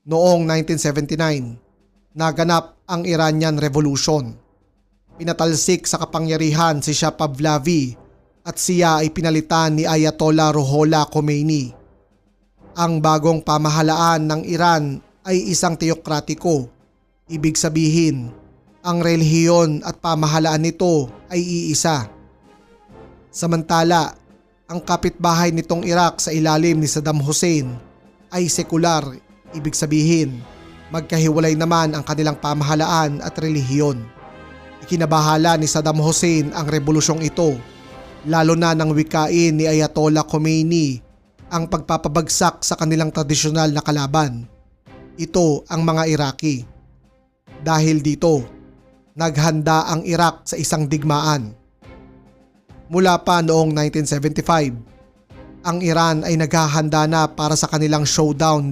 Noong 1979, naganap ang Iranian Revolution. Pinatalsik sa kapangyarihan si Shah Pahlavi at siya ay pinalitan ni Ayatollah Ruhollah Khomeini. Ang bagong pamahalaan ng Iran ay isang teokratiko. Ibig sabihin, ang relihiyon at pamahalaan nito ay iisa. Samantala, ang kapitbahay nitong Iraq sa ilalim ni Saddam Hussein ay sekular, ibig sabihin, magkahiwalay naman ang kanilang pamahalaan at relihiyon. Ikinabahala ni Saddam Hussein ang revolusyong ito, lalo na nang wikain ni Ayatollah Khomeini ang pagpapabagsak sa kanilang tradisyonal na kalaban. Ito ang mga Iraqi. Dahil dito, naghanda ang Iraq sa isang digmaan. Mula pa noong 1975, ang Iran ay naghahanda na para sa kanilang showdown